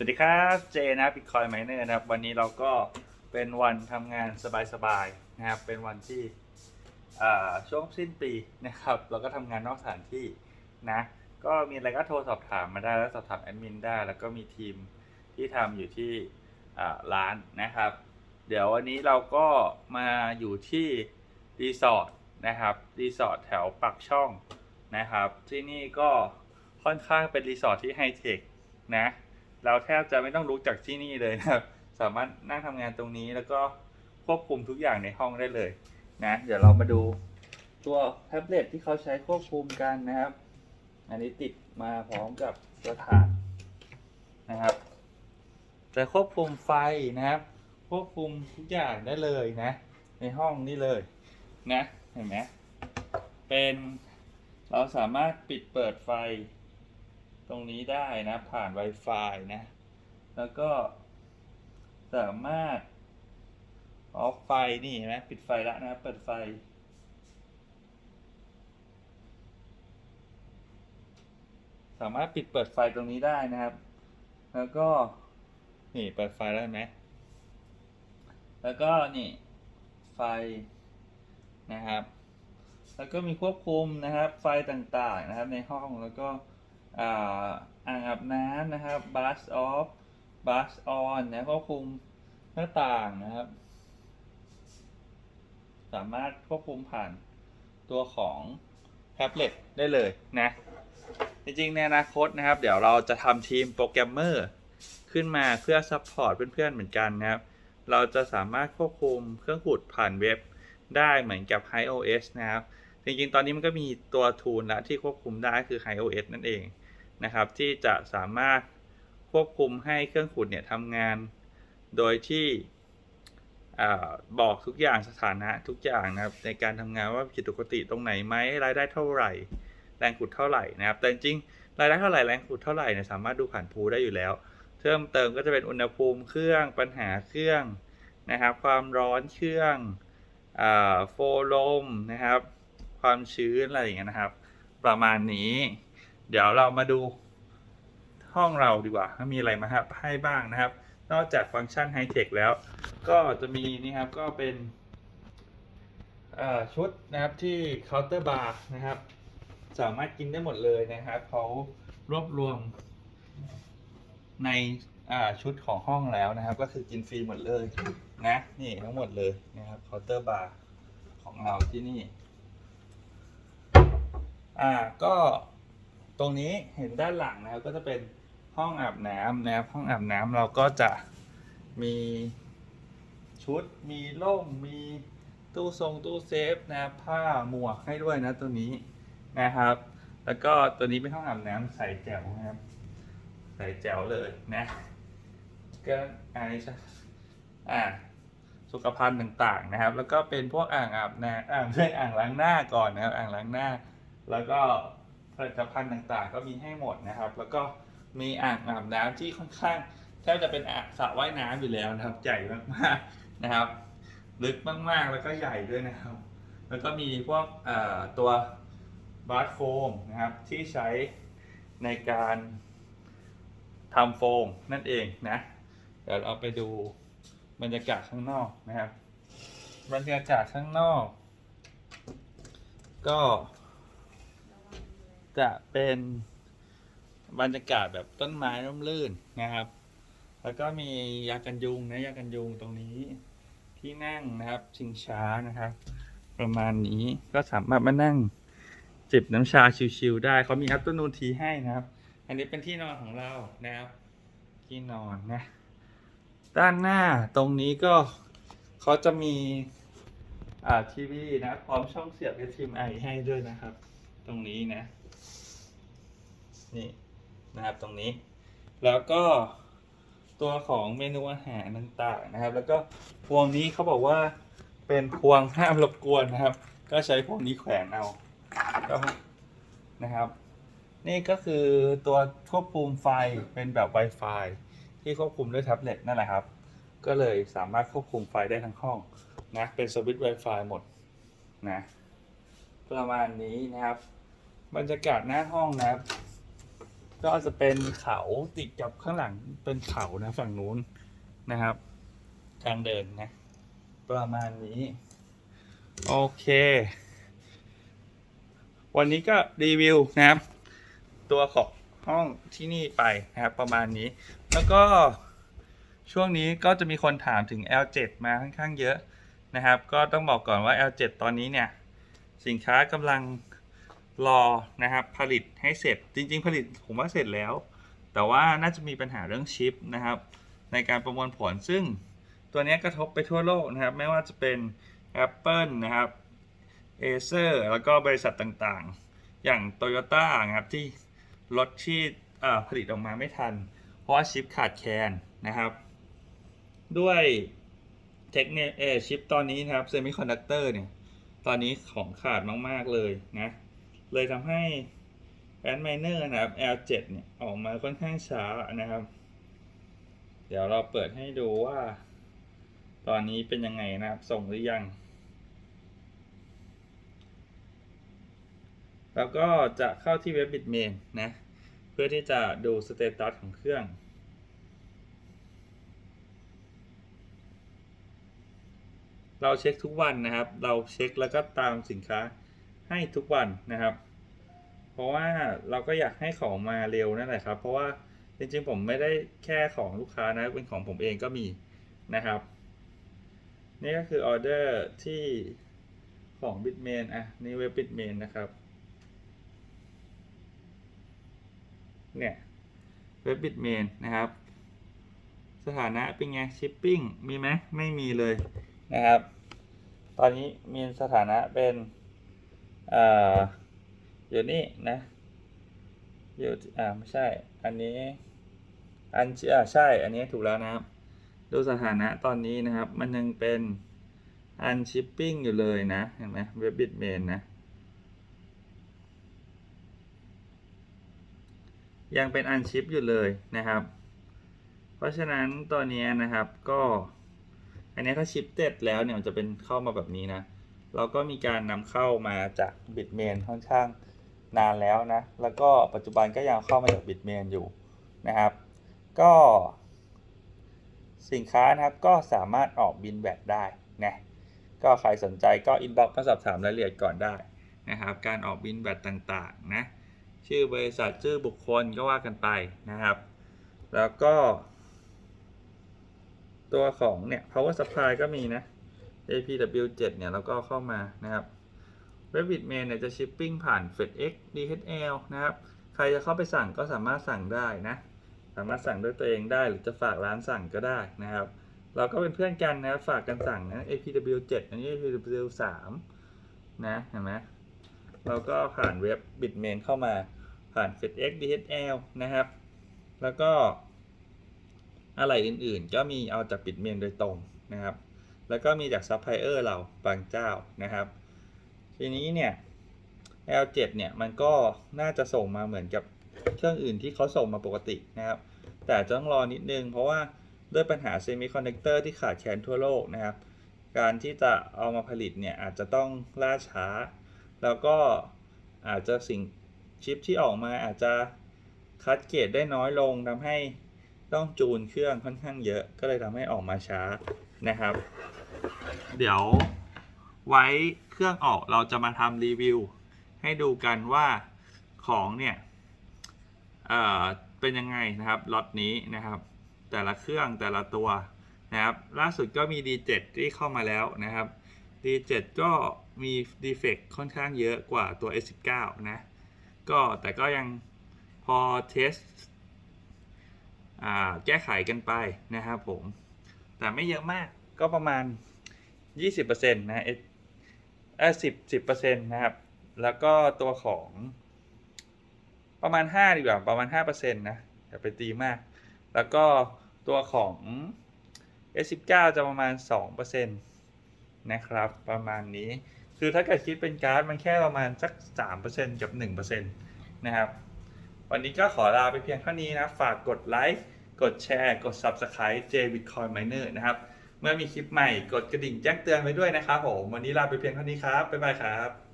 สวัสดีครับเจนะบิตคอยไมเนอร์นะครับ วันนี้เราก็เป็นวันทำงานสบายๆนะครับ เป็นวันที่ช่วงสิ้นปีนะครับ เราก็ทำงานนอกสถานที่นะ ก็มีอะไรก็โทรสอบถามมาได้แล้วสอบถามแอดมินได้ แล้วก็มีทีมที่ทำอยู่ที่ร้านนะครับ เดี๋ยววันนี้เราก็มาอยู่ที่รีสอร์ทนะครับรีสอร์ทแถวปักช่องนะครับ ที่นี่ก็ค่อนข้างเป็นรีสอร์ทที่ไฮเทคนะ เราแทบจะไม่ต้องรู้จากที่นี่เลยนะครับ สามารถนั่งทำงานตรงนี้แล้วก็ควบคุมทุกอย่างในห้องได้เลยนะ เดี๋ยวเรามาดูตัวแท็บเล็ตที่เขาใช้ควบคุมกันนะครับ อันนี้ติดมาพร้อมกับตัวถานนะครับ จะควบคุมไฟนะครับ ควบคุมทุกอย่างได้เลยนะ ในห้องนี้เลยนะ เห็นไหมเป็นเราสามารถปิดเปิดไฟ ตรงนี้ได้นะ ผ่าน Wi-Fi นะ แล้วก็สามารถออฟไฟนี่เห็นไหมปิดไฟแล้วนะ เปิดไฟ สามารถปิดเปิดไฟตรงนี้ได้นะครับ แล้วก็ นี่เปิดไฟแล้วเห็นไหมแล้วก็นี่ไฟนะครับ แล้วก็มีควบคุมนะครับ ไฟต่างๆนะครับในห้องแล้วก็ อ่างอาบน้ำนะครับ brush off brush on นะควบคุมหน้าต่างนะครับ สามารถควบคุมผ่านตัวของแท็บเล็ตได้เลยนะ จริงๆ ในอนาคตนะครับ เดี๋ยวเราจะทำทีมโปรแกรมเมอร์ขึ้นมาเพื่อซัพพอร์ตเพื่อนๆ เหมือนกันนะครับ เราจะสามารถควบคุมเครื่องขุดผ่านเว็บได้เหมือนกับ iOS นะครับ จริงๆ ตอนนี้มันก็มีตัวทูลละที่ควบคุมได้คือ iOS นั่นเอง นะครับ ที่จะสามารถควบคุมให้เครื่องขุดเนี่ยทำงาน โดยที่อบอกทุกอย่างสถานะทุกอย่างนะครับ ในการทำงานว่าผิดปกติตรงไหนไหมรายได้เท่าไหร่ แรงขุดเท่าไหร่นะครับ แต่จริงรายได้เท่าไหร่แรงขุดเท่าไหร่เนี่ยสามารถดูผ่านพูได้อยู่แล้วเพิ่มเติมก็จะเป็นอุณหภูมิเครื่องปัญหาเครื่องนะครับ ความร้อนเครื่องโฟลมนะครับ ความชื้นอะไรอย่างเงี้ยนะครับ ประมาณนี้ เดี๋ยวเรามาดูห้องเราดีกว่ามีอะไรมาให้บ้างนะครับ นอกจากฟังก์ชันไฮเทคแล้ว ก็จะมีนี่ครับก็เป็นชุดนะครับที่เคาน์เตอร์บาร์นะครับ สามารถกินได้หมดเลยนะครับเขารวบรวม ในชุดของห้องแล้วนะครับ ก็คือกินฟรีหมดเลยนะนี่ทั้งหมดเลยนะครับเคาน์เตอร์บาร์ของเราที่นี่ อ่าก็ ตรงนี้เห็นด้านหลังนะครับก็จะเป็นห้องอาบน้ำนะครับห้องอาบน้ำเราก็จะมีชุดมีร่มมีตู้ทรงตู้เซฟนะครับผ้าหมวกให้ด้วยนะตัวนี้นะครับ แล้วก็ตัวนี้เป็นห้องอาบน้ำใส่แจ๋วนะครับ ใส่แจ๋วเลยนะก็อันนี้จะอ่าสุขภัณฑ์ต่างๆนะครับ แล้วก็เป็นพวกอ่างอาบน้ำอ่างด้วยอ่างล้างหน้าก่อนนะครับ อ่างล้างหน้า แล้วก็ ผลิตภัณฑ์ต่างๆ ก็มีให้หมดนะครับ แล้วก็มีอ่างอาบน้ำที่ค่อนข้างแทบจะเป็นอ่างสระว่ายน้ำอยู่แล้วนะครับ ใหญ่มากๆนะครับ ลึกมากๆแล้วก็ใหญ่ด้วยนะครับ แล้วก็มีพวกตัวบาร์โฟมนะครับที่ใช้ในการทำโฟมนั่นเองนะ เดี๋ยวเราไปดูบรรยากาศข้างนอกนะครับ บรรยากาศข้างนอก ก็ จะเป็นบรรยากาศแบบต้นไม้ร่มรื่นนะครับ แล้วก็มียากันยุงนะยากันยุงตรงนี้ ที่นั่งนะครับชิงช้านะครับ ประมาณนี้ก็สามารถมานั่งจิบน้ำชาชิวๆได้เขามีอัปเตอร์นูนทีให้นะครับ อันนี้เป็นที่นอนของเรานะครับที่นอนนะด้านหน้าตรงนี้ก็เขาจะมีอ่าทีวีนะพร้อมช่องเสียบ HDMI ให้ด้วยนะครับ ตรงนี้นะ นี่นะครับตรงนี้ แล้วก็ตัวของเมนูอาหารต่างๆนะครับ แล้วก็พวงนี้เขาบอกว่าเป็นพวงห้ามรบกวนนะครับ ก็ใช้พวงนี้แขวนเอาก็นะครับ นี่ก็คือตัวควบคุมไฟเป็นแบบ Wi-Fi ที่ควบคุมด้วยแท็บเล็ตนั่นแหละครับ ก็เลยสามารถควบคุมไฟได้ทั้งห้องนะเป็นสวิตช์ Wi-Fi หมดนะประมาณนี้นะครับ บรรยากาศหน้าห้องนะครับ ก็จะเป็นเขาติดกับข้างหลังเป็นเขานะฝั่งนู้นนะครับ ทางเดินนะ ประมาณนี้ โอเค วันนี้ก็รีวิวนะครับ ตัวของห้องที่นี่ไปนะครับ ประมาณนี้ แล้วก็ช่วงนี้ก็จะมีคนถามถึง L7 มาค่อนข้างเยอะนะครับ ก็ต้องบอกก่อนว่า L7 ตอนนี้เนี่ย สินค้ากำลัง รอนะครับผลิตให้เสร็จจริง ๆ ผลิตผมว่าเสร็จแล้ว แต่ว่าน่าจะมีปัญหาเรื่องชิปนะครับ ในการประมวลผลซึ่งตัวนี้กระทบไปทั่วโลกนะครับ ไม่ว่าจะเป็น Apple นะครับ Acer แล้วก็บริษัทต่างๆ อย่าง Toyota นะครับที่รถที่ผลิตออกมาไม่ทัน เพราะว่าชิปขาดแคลนนะครับ ด้วยเทคโนโลยีชิปตอนนี้นะครับเซมิคอนดักเตอร์เนี่ย ตอนนี้ของขาดมาก ๆ เลยนะ เลยทำให้แอนไมเนอร์นะครับ L7 เนี่ยออกมาค่อนข้างช้านะครับ เดี๋ยวเราเปิดให้ดูว่า ตอนนี้เป็นยังไงนะครับ ส่งหรือยัง แล้วก็จะเข้าที่เว็บ Bitmain นะ เพื่อที่จะดูสเตตัสของเครื่องเราเช็คทุกวันนะครับ เราเช็คแล้วก็ตามสินค้า ให้ทุกวันนะครับ เพราะว่าเราก็อยากให้ของมาเร็วนั่นแหละครับ เพราะว่าจริงๆผมไม่ได้แค่ของลูกค้านะเป็นของผมเองก็มีนะครับ นี่ก็คือออเดอร์ที่ของ Bitmain อะนี่เว็บ Bitmain นะครับเนี่ยเว็บ Bitmain นะครับ สถานะเป็นไงชิปปิ้งมีไหมไม่มีเลยนะครับ ตอนนี้มีสถานะเป็น เอ่ออยู่นี่นะ อยู่อ่าไม่ใช่ อันนี้ อันอ่าใช่ อันนี้ถูกแล้วนะครับ ดูสถานะตอนนี้นะครับ มันยังเป็นอันชิปปิ้งอยู่เลยนะ เห็นไหมเว็บบิทเมนนะ ยังเป็นอันชิปอยู่เลยนะครับ เพราะฉะนั้นตัวนี้นะครับก็ อันนี้ถ้าชิปเต็ดแล้วเนี่ยมันจะเป็นเข้ามาแบบนี้นะ เราก็มีการนำเข้ามาจากบิตเมนค่อนข้างนานแล้วนะ แล้วก็ปัจจุบันก็ยังเข้ามาจากบิตเมนอยู่นะครับ ก็สินค้านะครับก็สามารถออกบินแบตได้นะก็ใครสนใจก็อินบ็อกซ์มาสอบถามรายละเอียดก่อนได้นะครับ การออกบินแบตต่างๆนะชื่อบริษัทชื่อบุคคลก็ว่ากันไปนะครับ แล้วก็ ตัวของเนี่ย power supply ก็มีนะ APW7 เนี่ยแล้วก็เข้ามานะครับ Revit Main เนี่ยจะชิปปิ้งผ่าน FedEx DHL นะครับ ใครจะเข้าไปสั่งก็สามารถสั่งได้นะ สามารถสั่งด้วยตัวเองได้หรือจะฝากร้านสั่งก็ได้นะครับ เราก็เป็นเพื่อนกันนะฝากกันสั่งนะ APW7 อันนี้ APW3 นะเห็นไหมเราก็ผ่านเว็บ Bitmain เข้ามาผ่าน FedEx DHL นะครับ แล้วก็อะไรอื่นๆ ก็มีเอาจากปิดเมนโดยตรงนะครับ แล้วก็มีจากซัพพลายเออร์เราบางเจ้านะครับ ทีนี้เนี่ย L7 เนี่ยมันก็น่าจะส่งมาเหมือนกับเครื่องอื่นที่เขาส่งมาปกตินะครับ แต่จะต้องรอนิดนึง เพราะว่าด้วยปัญหาเซมิคอนดักเตอร์ที่ขาดแคลนทั่วโลกนะครับ การที่จะเอามาผลิตเนี่ยอาจจะต้องล่าช้า แล้วก็อาจจะสิ่งชิปที่ออกมาอาจจะคัดเกรดได้น้อยลงทำให้ต้องจูนเครื่องค่อนข้างเยอะ ก็เลยทำให้ออกมาช้านะครับ เดี๋ยวไว้เครื่องออกเราจะมาทำรีวิว ให้ดูกันว่าของเนี่ยเอ่อเป็นยังไงนะครับล็อตนี้นะครับ แต่ละเครื่องแต่ละตัวนะครับ ล่าสุดก็มี D7 ที่เข้ามาแล้วนะครับ D7 ก็มีดีเฟกค่อนข้างเยอะกว่าตัว S19 นะ ก็แต่ก็ยังพอเทสอ่าแก้ไขกันไปนะครับผม แต่ไม่เยอะมากก็ประมาณ 20%นะเอเออสิบสิบเปอร์เซ็นต์นะครับ แล้วก็ตัวของประมาณ 5 ดีกว่า ประมาณ5%นะ อย่าไปตีมาก แล้วก็ตัวของ S19 จะประมาณ2%นะครับ ประมาณนี้ คือถ้าเกิดคิดเป็นการ์ดมันแค่ประมาณสัก3%กับ1%นะครับ วันนี้ก็ขอลาไปเพียงเท่านี้นะ ฝากกดไลค์ กดแชร์ กด Subscribe J Bitcoin Miner นะครับ เมื่อมีคลิปใหม่กดกระดิ่งแจ้งเตือนไว้ด้วยนะครับผม วันนี้ลาไปเพียงเท่านี้ครับ บ๊ายบายครับ